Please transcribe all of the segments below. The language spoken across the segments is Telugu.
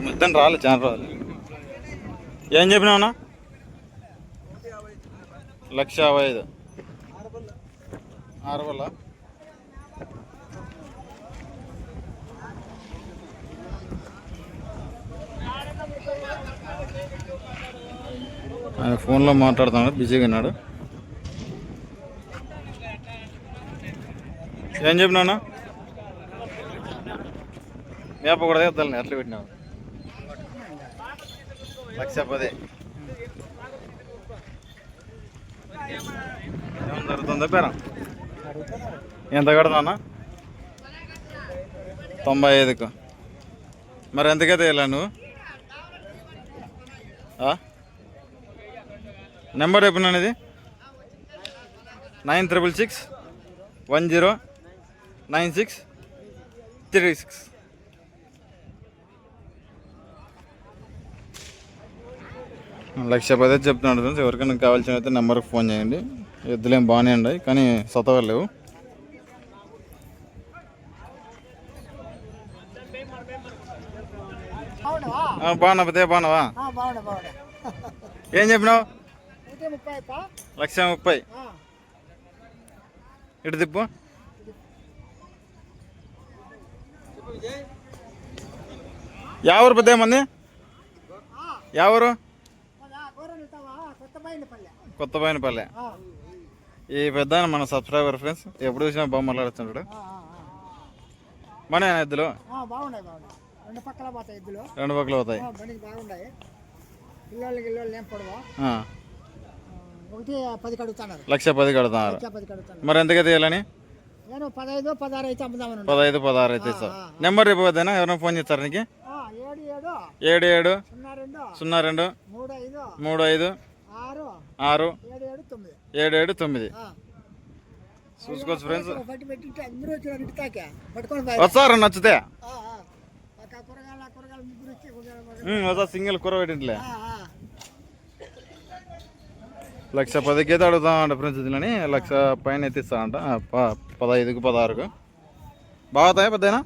ఈ మధ్యన రాలేదు చాలా రాలేదు ఏం చెప్పినావునా లక్ష యాభై ఐదు. ఆరువల్ల ఆయన ఫోన్లో మాట్లాడుతున్నాడు బిజీగా ఉన్నాడు. ఏం చెప్పినావునా మేప కూడా తెద్దాలని ఎట్లా పెట్టినావు. లక్ష పది. ఏమన్నా పేరా? ఎంత కడతానా? తొంభై ఐదుకు. మరి ఎంతకైతే వెళ్ళా నువ్వు? నెంబర్ చెప్పినాను ఇది. Nine triple six one zero nine six three six. Lakh పది అయితే చెప్తున్నాడు ఫ్రెండ్స్. ఎవరికైనా కావాల్సిన అయితే నెంబర్కి ఫోన్ చేయండి. ఎద్దులేం బాగానే ఉన్నాయి కానీ సతవలేవు ఆ, బాగున్నా పెద్ద బాగున్నావా? ఏం చెప్పినావు? లక్ష ముప్పై. ఇటు తిప్పు. ఎవరు పెద్ద మంది? ఆ, ఎవరు మన గోరెలు ఇస్తావా కొత్త బయలుపల్లె కొత్త పల్లె ఆ, ఈ పెద్ద మన సబ్స్క్రైబర్ ఫ్రెండ్స్ ఎప్పుడు చూసినా బాగా ఆ, మన ఎద్దులు? రెండు పక్కల పోతాయి ఎద్దులు. రెండు పక్కలు అవుతాయి ఆ, బండికి బాగున్నాయి. పిల్లలకి ఇల్లు ఏం పొడవా? ఆ, ఆ, ఒకటి పది కడుగుతున్నారు. లక్ష పది కడుతున్నారు మరి ఎంతగా తీయాలని నేను పదహైదు పదహారు అయితే అమ్ముదామని. పదహైదు పదహారు అయితే సార్ నెంబర్ రేపు వద్దేనా ఎవరైనా ఫోన్ చేస్తారు నీకు? ఆ, ఏడు ఏడు. ఏడు ఏడు. సున్నా రెండు. సున్నా రెండు. మూడు ఐదు. మూడు ఐదు. ఆరు. ఏడు ఏడు తొమ్మిది. చూసుకోవచ్చు ఫ్రెండ్స్ వస్తారు నచ్చితే? వస్తా సింగిల్ కూర పెట్టింట్లే. లక్ష పదికి అయితే అడుగుతామంట ఫ్రెండ్స్ ఇదిలని లక్ష పైన ప- పదహైదుకు పదహారుకు. బాగుతాయా పెద్దనా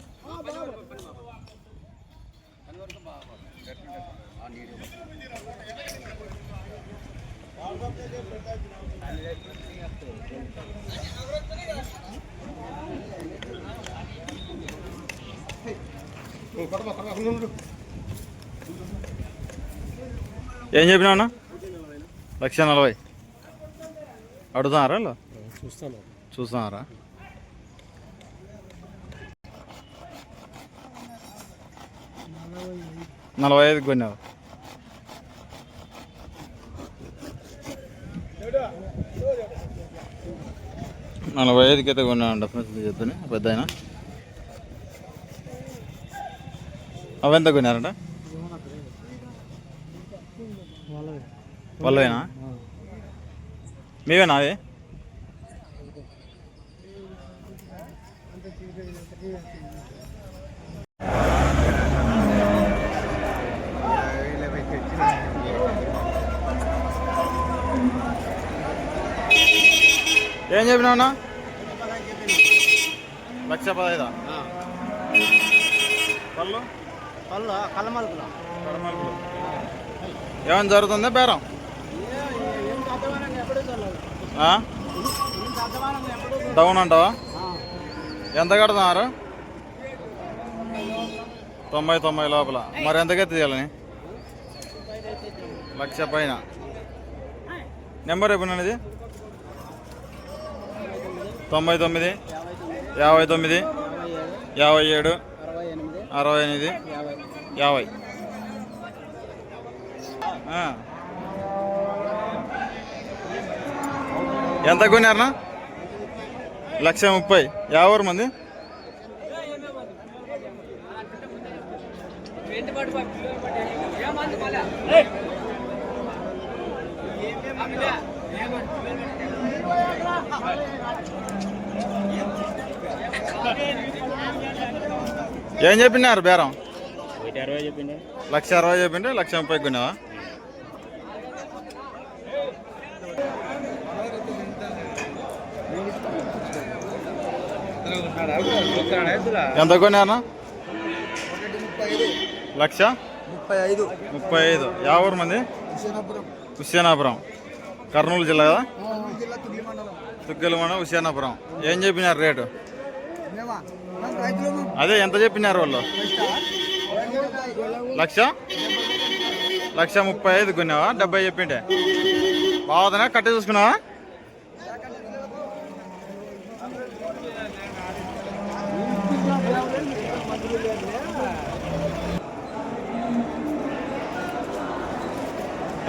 ఏం చెప్పినావు అన్న? లక్ష నలభై. అడుగుతున్నారా? చూస్తాను. చూస్తున్నారా? నలభై ఐదుకి కొన్నావు. నలభై ఐదుకి అయితే కొన్నామంట ఫ్రెండ్స్ చెప్తుని పెద్ద ఆయన. అవెంత కొన్నారంట? వాళ్ళవేనా? మీవేనా అవి? ఏం చెప్పినావునా లక్ష కళ్ళమలుపులా కడమలుపులు. ఏమైనా జరుగుతుందా బేరం? డౌన్ అంటావా? ఎంత కడుతున్నారు? తొంభై తొంభై లోపల. మరి ఎంతకే తీయాలని లక్ష పైన. నెంబర్ ఎప్పుడున్నది తొంభై తొమ్మిది యాభై తొమ్మిది యాభై ఏడు అరవై ఎనిమిది. యాభై. ఎంత కొన్నారనా లక్ష ముప్పై. యాభై మంది? ఏం చెప్పినారు బేరం? ఒకటి అరవై చెప్పిండే. లక్ష అరవై చెప్పింటే లక్ష ముప్పై కొన్నావా? ఎంత కొన్నారనా లక్ష ముప్పై ఐదు. ముప్పై ఐదు. యా ఊరు మంది? హుస్సేనాపురం. కర్నూలు జిల్లా కదా? తుగ్గల మండలం హుస్సేనాపురం. ఏం చెప్పినారు రేటు? అదే ఎంత చెప్పినారు వాళ్ళు? లక్ష? లక్ష ముప్పై ఐదు కొన్నావా? డెబ్బై చెప్పింటే బాగుందనా కట్ట చూసుకున్నావా?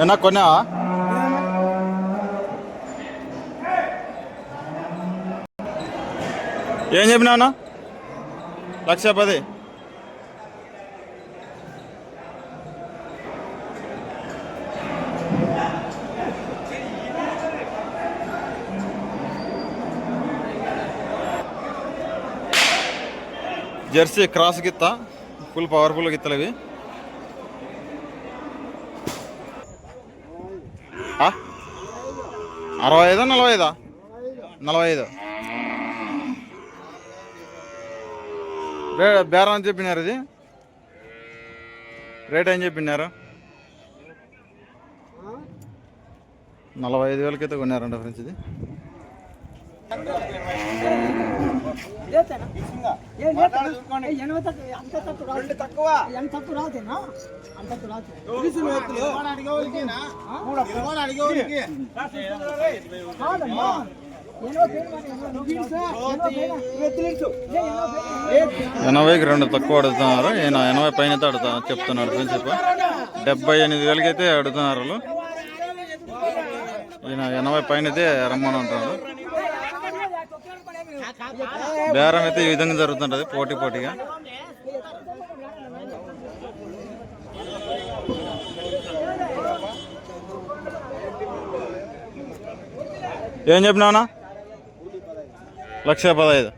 ఏనా కొన్నావా? ఏం చెప్పినావునా లక్ష పది. జెర్సీ క్రాస్ గిత్త ఫుల్ పవర్ఫుల్ గిత్తలు ఇవి. అరవై ఐదా నలభై ఐదా? నలభై ఐదు. బేరం అని చెప్పినారు ఇది రేట్ ఏం చెప్పినారు నలభై ఐదు వేలకైతే కొన్నారంట ఫ్రెండ్స్ ఇది తక్కువ ఎనభైకి రెండు తక్కువ అడుగుతున్నారు ఈయన ఎనభై పైన అయితే అడుగుతా చెప్తున్నాడు ప్రిన్సిపల్ డెబ్బై ఎనిమిది వేలకైతే అడుగుతున్నారు వాళ్ళు. ఈయన ఎనభై పైన అయితే రమ్మని అంటున్నాడు. బేరం అయితే ఈ విధంగా జరుగుతుంటది పోటీ పోటీగా. ఏం చెప్పినావునా లక్ష పదహైదు.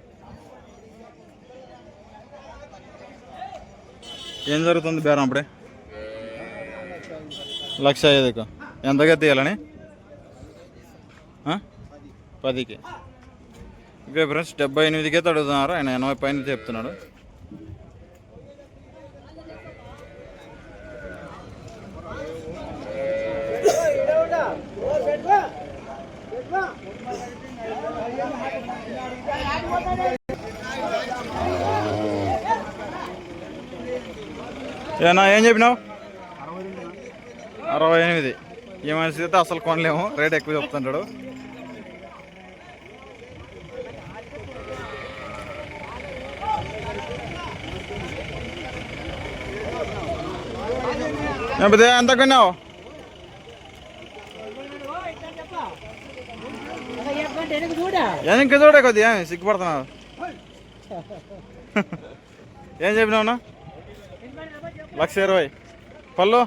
ఏం జరుగుతుంది బేరం అప్పుడే? లక్ష ఐదుకు. ఎంతగా తీయాలని పదికి. ఓకే ఫ్రెండ్స్ డెబ్బై ఎనిమిదికి అయితే అడుగుతున్నారు ఆయన ఎనభై పైన చెప్తున్నాడు. ఏనా ఏం చెప్పినావు? అరవై ఎనిమిది. ఈ మనిషి అయితే అసలు కొనలేము. రేట్ ఎక్కువ చెప్తుంటాడు. ఎంత కొన్నావు? ఇంకా చూడే కొద్దిగా. సిగ్గుపడుతున్నావు? ఏం చెప్పినావునా లక్ష ఇరవై. పళ్ళు?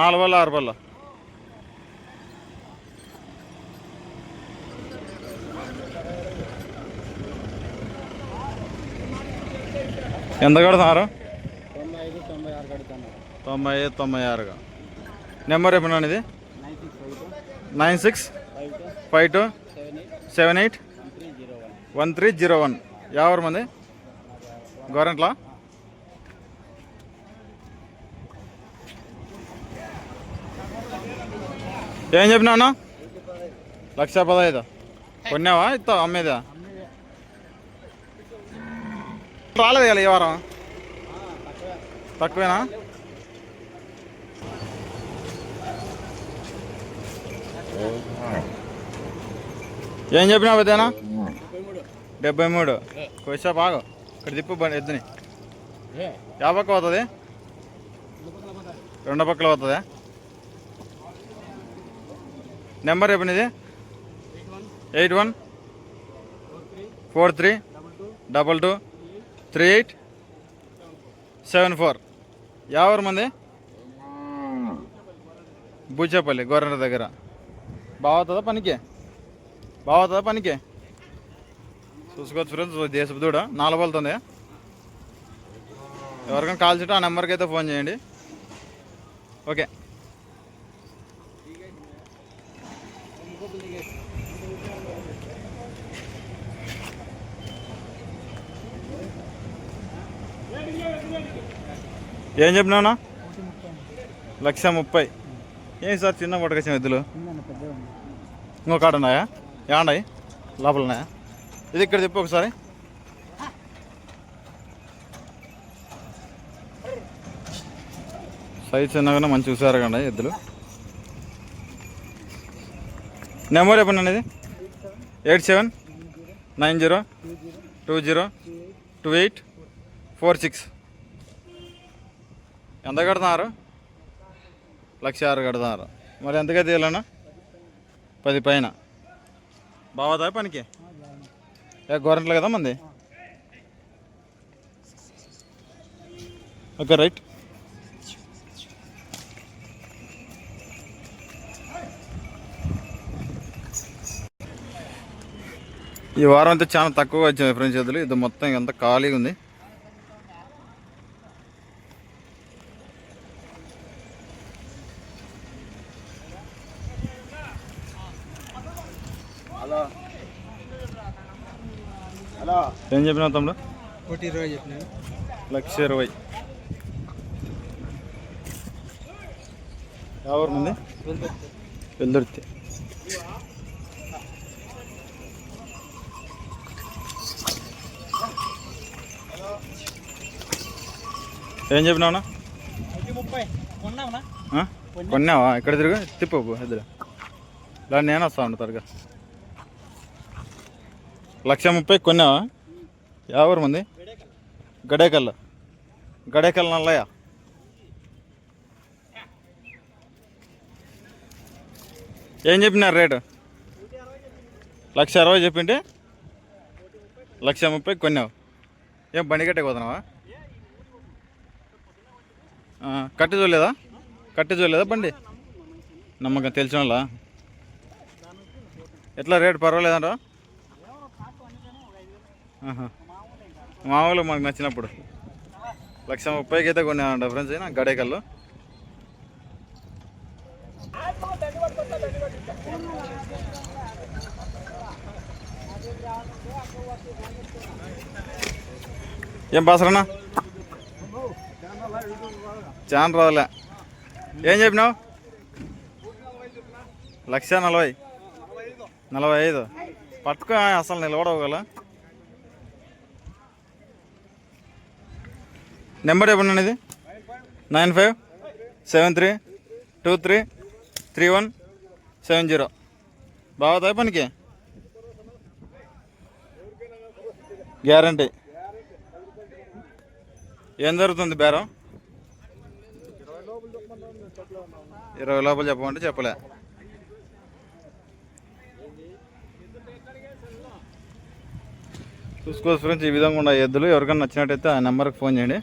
నాలుగు పళ్ళు ఆరు పళ్ళు. ఎంత కడుతున్నారు? తొంభై ఐదు తొంభై ఆరుగా నెంబర్ ఎప్పుడు ఇది. Nine six five two seven eight one three zero one. యావరు మంది. గవర్నమెంట్లా? ఏం చెప్పినావు లక్ష పదహైదు. కొన్నావా? ఇస్తా అమ్మేదా? రాలేదు కదా ఈ వారం? తక్కువేనా? ఏం చెప్పినావు పెద్దనా డెబ్బై మూడు. కొచ్చా బాగా. ఇక్కడ తిప్పు బండి ఎద్దుని. యా పక్క పోతుంది? రెండో పక్కల పోతుందా? నెంబర్ చెప్పండి eight one? Four three? Double two? Three eight? Seven four? ఎవరు మంది? బూచేపల్లి గొర్రెల దగ్గర. బాగుతుందా పనికి? బాగుతుందా పనికి? చూసుకోవచ్చు ఫ్రెండ్స్ దేశపుదూడ నాలుగు వెళ్తుంది ఎవరికైనా కాల్ చేయటం ఆ నెంబర్కి అయితే ఫోన్ చేయండి. ఓకే. ఏం చెప్పినావునా ముప్పై లక్ష ముప్పై. ఏం సార్ చిన్న పట్టుకొచ్చిన ఎద్దులు? ఇంకో కాడ ఉన్నాయా? ఏమన్నాయి లోపల ఉన్నాయా? ఇది ఇక్కడ చెప్పు ఒకసారి. సైజ్ చిన్నగానే మంచి హుషారుగా ఉన్నాయి ఎద్దులు. నెంబర్ చెప్పండి అనేది eight seven nine zero two zero two eight four six. ఎంత కడుతున్నారు? లక్ష ఆరు కడుతున్నారు. మరి ఎంతగా తీయాలన్నా పది పైన. బావదా పనికి? ఏ గవర్నమెంట్లో కదా మంది? Okay right. ఈ వారం అంతా చాలా తక్కువ వచ్చింది ఫ్రెండ్స్ చేతులు. ఇది మొత్తం ఎంత ఖాళీగా ఉంది. ఏం చెప్పినావు తమ్ముడు? ఒకటి ఇరవై చెప్పిన? లక్ష ఇరవై. ఎవరు ముందు? వెల్దుర్తి. ఏం చెప్పినావునా? కొన్నావా? ఇక్కడ తిరుగు? తిప్పు ఇద్దరు ఇలా నేను వస్తా ఉండు త్వరగా. లక్ష ముప్పై కొన్నావా? ఎవరు మంది? గడేకల్. గడేకల్ నల్లయ్య. ఏం చెప్పినారు రేటు? లక్ష అరవై చెప్పింటే? లక్ష ముప్పై కొన్నావు. ఏం బండి కట్టే పోతున్నావా? కట్టి చూడలేదా కట్టి చూడలేదా బండి? నమ్మకం తెలిసిన వాళ్ళ? ఎట్లా రేటు? పర్వాలేదంట? మామూలు మాకు నచ్చినప్పుడు. లక్ష ముప్పైకి అయితే కొన్నానంట ఫ్రెండ్స్ అయినా గడేకల్లో. ఏం బాసరన్నా? చాలా రోజులే ఏం చెప్పినావు? లక్ష నలభై. నలభై ఐదు. పట్టుకో అసలు నిలబడవు గల నెంబర్ చెప్పండి ఇది nine five seven three two three three one seven zero. బాగుతాయి పనికి? గ్యారంటీ. ఏం జరుగుతుంది బేరం? ఇరవై లోపల చెప్పమంటే చెప్పలే. చూసుకోవచ్చు ఫ్రెండ్స్ ఈ విధంగా ఉన్న ఎద్దులు ఎవరికైనా నచ్చినట్టయితే ఆ నెంబర్కి ఫోన్ చేయండి.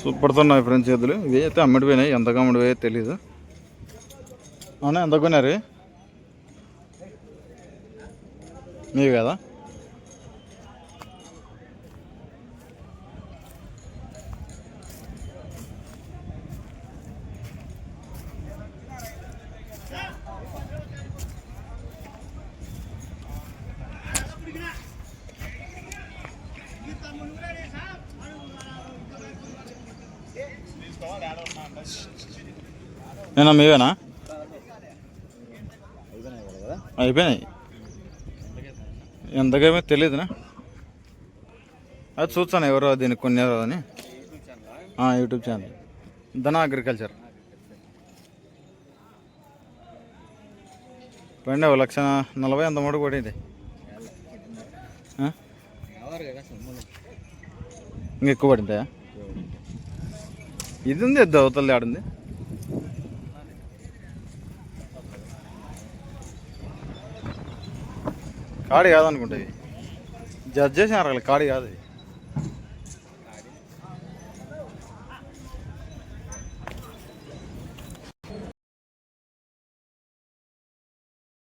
సూపర్తో ఉన్నాయి ఫ్రెండ్స్ చేతులు. ఇవి అయితే అమ్మిడిపోయినాయి ఎంతగా అమ్మిడిపోయాయి తెలీదు. అవునా ఎంత కొన్నారు ఇవి? కదా? నేను మీవేనా? అయిపోయినాయి. ఎంతకేమో తెలియదునా అది చూస్తాను ఎవరో దీనికి కొన్నారో అని. YouTube channel. ధన అగ్రికల్చర్. పండి ఒక లక్ష నలభై అంత మూడు పడింది. ఇంకెక్కువ పడిందా? ఇది ఉంది ఎద్దు అవతల ఆడింది. కాడి కాదనుకుంటా ఇది. జడ్జ్ చేసిన కాడి కాదు ఇది.